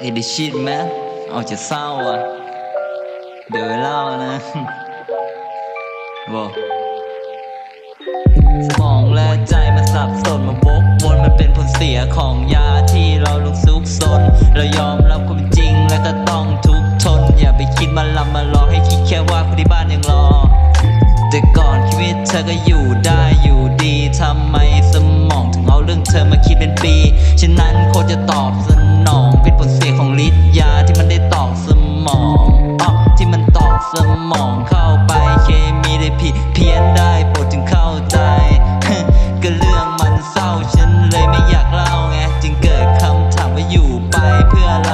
เอดิชิตแมเอาจะเศร้าอะ เดี๋ยวเล่านะบอกสมองและใจมันสับสนมาบกวนมันเป็นผลเสียของยาที่เราลุกซุกซนเรายอมรับความจริงและก็ต้องทุกข์ทน อย่าไปคิดมาลำมาหลอกให้คิดแค่ว่าคนที่บ้านยังรอ แต่ก่อนชีวิตเธอก็อยู่ได้อยู่ดีทำไมสมองถึงเอาเรื่องเธอมาคิดเป็นปีฉะนั้นโคตรจะตอบส ผิดเพี้ยนได้ปวดจึงเข้าใจ ก็เรื่องมันเศร้าฉันเลยไม่อยากเล่าไง จึงเกิดคำถามว่าอยู่ไปเพื่ออะไร